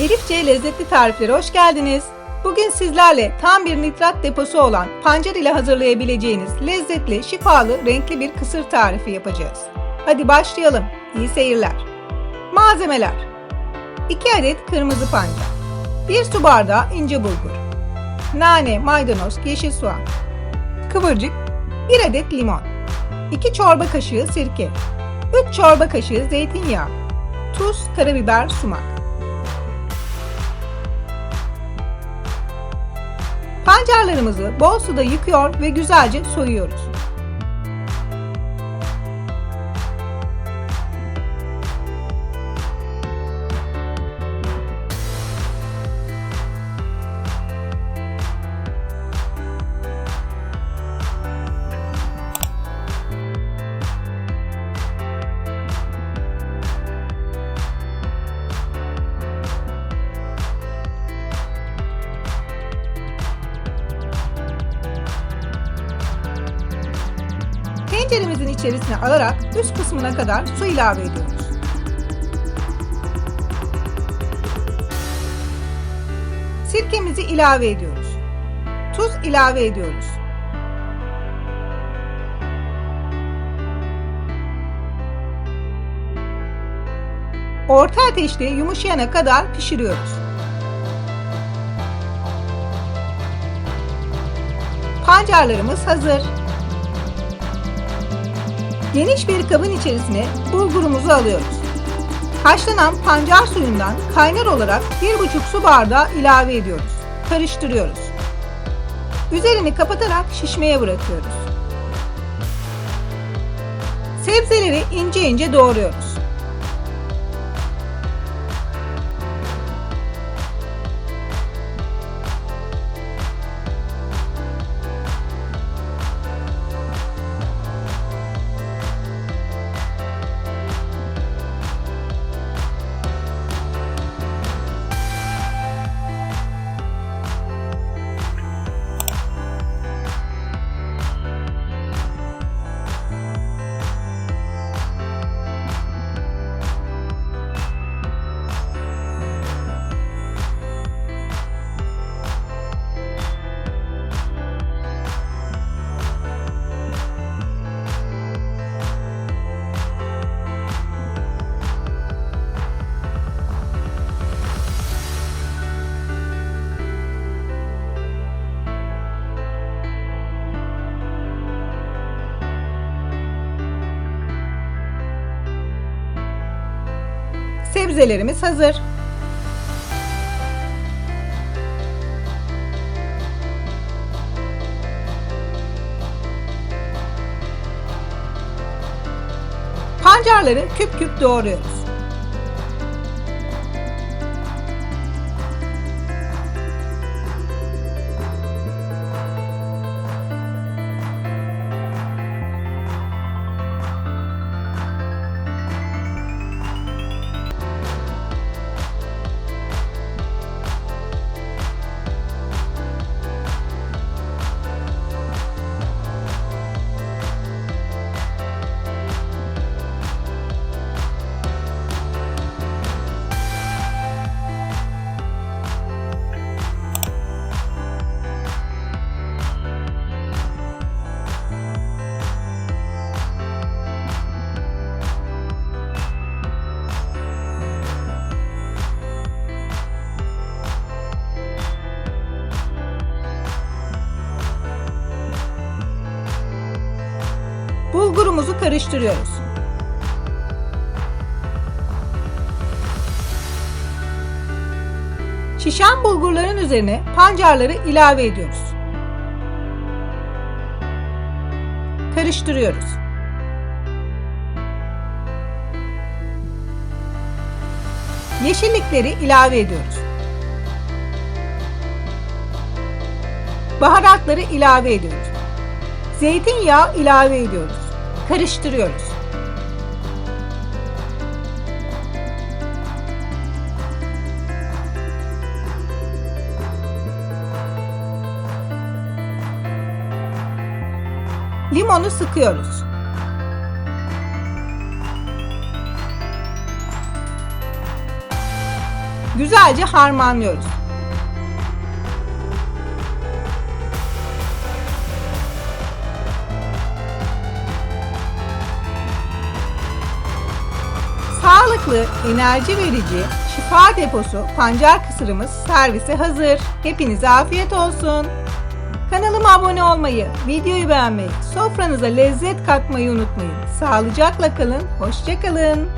Elifçe lezzetli tariflere hoş geldiniz. Bugün sizlerle tam bir nitrat deposu olan pancar ile hazırlayabileceğiniz lezzetli, şifalı, renkli bir kısır tarifi yapacağız. Hadi başlayalım. İyi seyirler. Malzemeler 2 adet kırmızı pancar 1 su bardağı ince bulgur Nane, maydanoz, yeşil soğan Kıvırcık 1 adet limon 2 çorba kaşığı sirke 3 çorba kaşığı zeytinyağı Tuz, karabiber, sumak Pancarlarımızı bol suda yıkıyor ve güzelce soyuyoruz. Tenceremizin içerisine alarak üst kısmına kadar su ilave ediyoruz. Sirkemizi ilave ediyoruz. Tuz ilave ediyoruz. Orta ateşte yumuşayana kadar pişiriyoruz. Pancarlarımız hazır. Geniş bir kabın içerisine bulgurumuzu alıyoruz. Haşlanan pancar suyundan kaynar olarak 1,5 su bardağı ilave ediyoruz. Karıştırıyoruz. Üzerini kapatarak şişmeye bırakıyoruz. Sebzeleri ince ince doğruyoruz. Sebzelerimiz hazır. Pancarları küp küp doğruyoruz. Karıştırıyoruz. Şişen bulgurların üzerine pancarları ilave ediyoruz. Karıştırıyoruz. Yeşillikleri ilave ediyoruz. Baharatları ilave ediyoruz. Zeytinyağı ilave ediyoruz. Karıştırıyoruz. Limonu sıkıyoruz. güzelce harmanlıyoruz. Sağlıklı, enerji verici, şifa deposu pancar kısırımız servise hazır. Hepinize afiyet olsun. Kanalıma abone olmayı, videoyu beğenmeyi, sofranıza lezzet katmayı unutmayın. Sağlıcakla kalın, hoşçakalın.